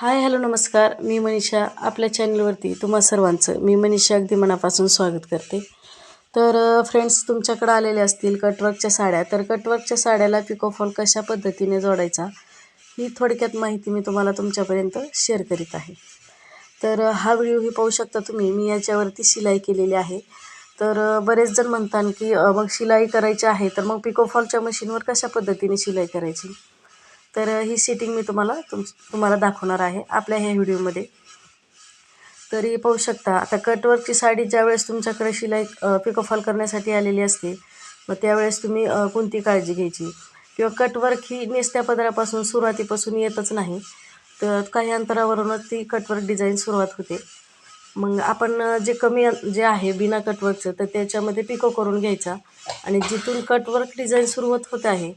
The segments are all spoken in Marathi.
हाय हॅलो नमस्कार. मी मनीषा आपल्या चॅनलवरती तुम्हा सर्वांचं मी मनीषा अगदी मनापासून स्वागत करते. तर फ्रेंड्स तुमच्याकडं आलेले असतील कटवर्कच्या साड्या. तर कटवर्कच्या साड्याला पिकोफॉल कशा पद्धतीने जोडायचा ही थोडक्यात माहिती मी तुम्हाला तुमच्यापर्यंत शेअर करीत आहे. तर हा व्हिडिओ ही पाहू शकता तुम्ही. मी याच्यावरती शिलाई केलेली आहे. तर बरेच जण म्हणतात की मग शिलाई करायची आहे तर मग पिकोफॉलच्या मशीनवर कशा पद्धतीने शिलाई करायची? तर ही सेटिंग मी तुम्हाला तुम तुम्हाला दाखवणार आहे आपल्या ह्या व्हिडिओमध्ये. तरी पाहू शकता. आता कटवर्कची साडी ज्यावेळेस तुमच्याकडे शिलाई अ, पिकोफॉल करण्यासाठी आलेली असते मग त्यावेळेस तुम्ही कोणती काळजी घ्यायची? किंवा कटवर्क ही नेसत्या पदरापासून सुरुवातीपासून येतच नाही तर काही अंतरावरूनच ती कटवर्क डिझाईन सुरुवात होते. मग आपण जे कमी जे आहे बिना कटवर्कचं तर त्याच्यामध्ये पिको करून घ्यायचा. आणि जिथून कटवर्क डिझाईन सुरुवात होत आहे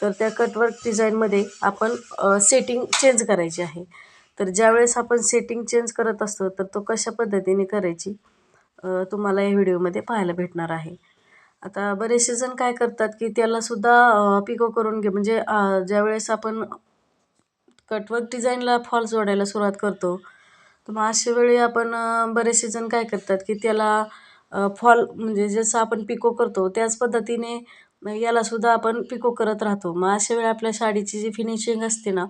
तर त्या कटवर्क डिझाईनमध्ये आपण सेटिंग चेंज करायची आहे. तर ज्यावेळेस आपण सेटिंग चेंज करत असतो तर तो कशा पद्धतीने करायची तुम्हाला या व्हिडिओमध्ये पाहायला भेटणार आहे. आता बरेचसे जण काय करतात की त्यालासुद्धा पिको करून घे म्हणजे ज्यावेळेस आपण कटवर्क डिझाईनला फॉल जोडायला सुरुवात करतो तर मग अशा वेळी आपण बरेचसे जण काय करतात की त्याला फॉल म्हणजे जसं आपण पिको करतो त्याच पद्धतीने मग यालासुद्धा आपण पिको करत राहतो. मग अशा वेळी आपल्या साडीची जी फिनिशिंग असते ना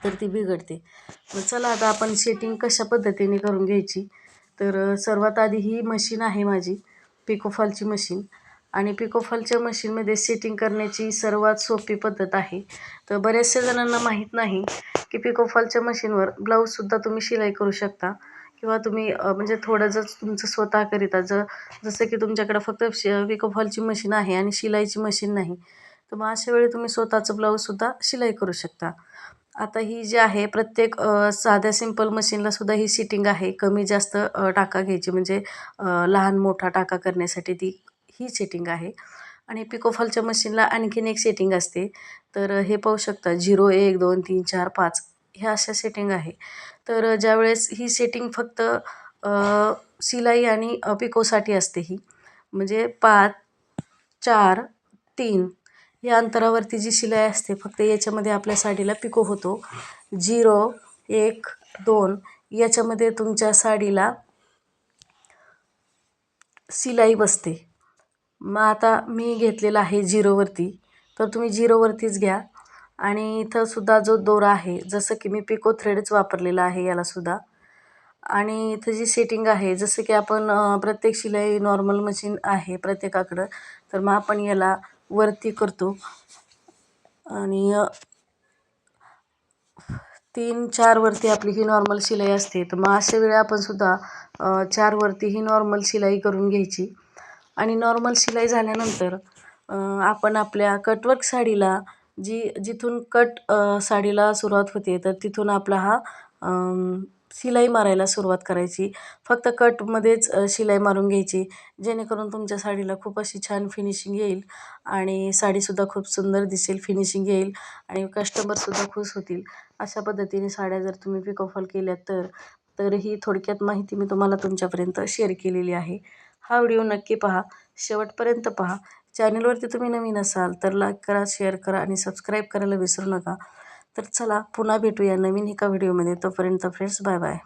तर ती बिघडते. मग चला आता आपण सेटिंग कशा पद्धतीने करून घ्यायची? तर सर्वात आधी ही मशीन आहे माझी पिकोफॉलची मशीन आणि पिकोफॉलच्या मशीनमध्ये सेटिंग करण्याची सर्वात सोपी पद्धत आहे. तर बऱ्याचशा जणांना माहीत नाही की पिकोफॉलच्या मशीनवर ब्लाऊजसुद्धा तुम्ही शिलाई करू शकता. किंवा तुम्ही म्हणजे थोडं जर तुमचं स्वतः करिता जर जसं की तुमच्याकडं फक्त श पिकोफॉलची मशीन आहे आणि शिलाईची मशीन नाही तर मग अशा वेळी तुम्ही स्वतःचं ब्लाऊजसुद्धा शिलाई करू शकता. आता ही जी आहे प्रत्येक साध्या सिंपल मशीनला सुद्धा ही सिटिंग आहे. कमी जास्त टाका घ्यायची म्हणजे लहान मोठा टाका करण्यासाठी ती ही सेटिंग आहे. आणि पिकोफॉलच्या मशीनला आणखीन एक सेटिंग असते. तर हे पाहू शकता झिरो एक दोन तीन चार पाच. ह्या अशा सेटिंग आहे. तर ज्यावेळेस ही सेटिंग फक्त सिलाई शिलाई आणि पिकोसाठी असते ही. म्हणजे पाच चार तीन या अंतरावरती जी शिलाई असते फक्त याच्यामध्ये आपल्या साडीला पिको होतो. झिरो एक दोन याच्यामध्ये तुमच्या साडीला शिलाई बसते. मग आता मी घेतलेला आहे झिरोवरती. तर तुम्ही झिरोवरतीच घ्या. आणि इथं सुद्धा जो दोरा आहे जसं की मी पिको थ्रेडच वापरलेला आहे यालासुद्धा आणि इथं जी सेटिंग आहे जसं की आपण प्रत्येक शिलाई नॉर्मल मशीन आहे प्रत्येकाकडं तर मग आपण याला वरती करतो. आणि तीन तीन चारवरती आपली ही नॉर्मल शिलाई असते. तर मग अशा वेळी आपण सुद्धा अ, चारवरती ही नॉर्मल शिलाई करून घ्यायची. आणि नॉर्मल शिलाई झाल्यानंतर आपण आपल्या कटवर्क साडीला जी जिथून कट साडीला सुरुवात होते तर तिथून आपला हा शिलाई मारायला सुरुवात करायची. फक्त कटमध्येच शिलाई मारून घ्यायची जेणेकरून तुमच्या साडीला खूप अशी छान फिनिशिंग येईल आणि साडीसुद्धा खूप सुंदर दिसेल फिनिशिंग येईल आणि कस्टमरसुद्धा खुश होतील. अशा पद्धतीने साड्या जर तुम्ही पिकोफॉल केल्या तर तर ही थोडक्यात माहिती मी तुम्हाला तुमच्यापर्यंत शेअर केलेली आहे. हा व्हिडिओ नक्की पहा. शेवटपर्यंत पहा. चॅनलवरती तुम्ही नवीन असाल तर लाईक करा शेअर करा आणि सबस्क्राईब करायला विसरू नका. तर चला पुन्हा भेटूया नवीन एका व्हिडिओमध्ये. तोपर्यंत फ्रेंड्स बाय बाय.